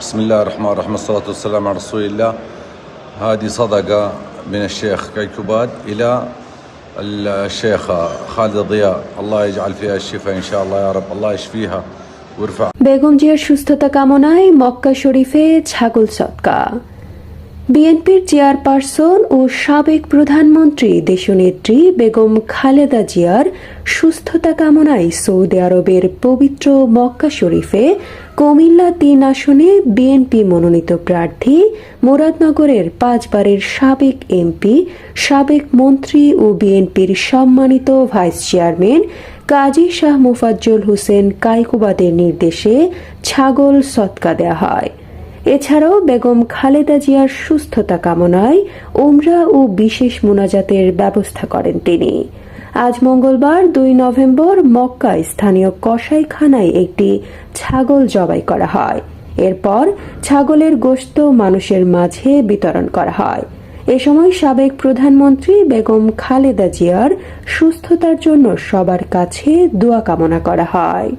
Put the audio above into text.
بسم الله الرحمن الرحيم الصلاة والسلام على رسول الله هذه صدقة من الشيخ كيكوباد إلى الشيخة خالدة ضياء الله يجعل فيها الشفاء إن شاء الله يا رب الله يشفيها ويرفع বেগম জিয়ার সুস্থতা কামনায় মক্কা শরীফে ছাগল সৎকা বিএনপির চেয়ারপারসন ও সাবেক প্রধানমন্ত্রী দেশনেত্রী বেগম খালেদা জিয়ার সুস্থতা কামনায় সৌদি আরবের পবিত্র মক্কা শরীফে কুমিল্লা তিন আসনে বিএনপি মনোনীত প্রার্থী মুরাদনগরের পাঁচবারের সাবেক এমপি, সাবেক মন্ত্রী ও বিএনপির সম্মানিত ভাইস চেয়ারম্যান কাজী শাহ মুফাজ্জল হোসেন কাইকুবাদের নির্দেশে ছাগল সৎকা দেয়া হয়। এছাড়াও বেগম খালেদা জিয়ার সুস্থতা কামনায় উমরা ও বিশেষ মোনাজাতের ব্যবস্থা করেন তিনি। আজ মঙ্গলবার দুই নভেম্বর মক্কায় স্থানীয় কসাইখানায় একটি ছাগল জবাই করা হয়। এরপর ছাগলের গোশত মানুষের মাঝে বিতরণ করা হয়। এ সময় সাবেক প্রধানমন্ত্রী বেগম খালেদা জিয়ার সুস্থতার জন্য সবার কাছে দোয়া কামনা করা হয়।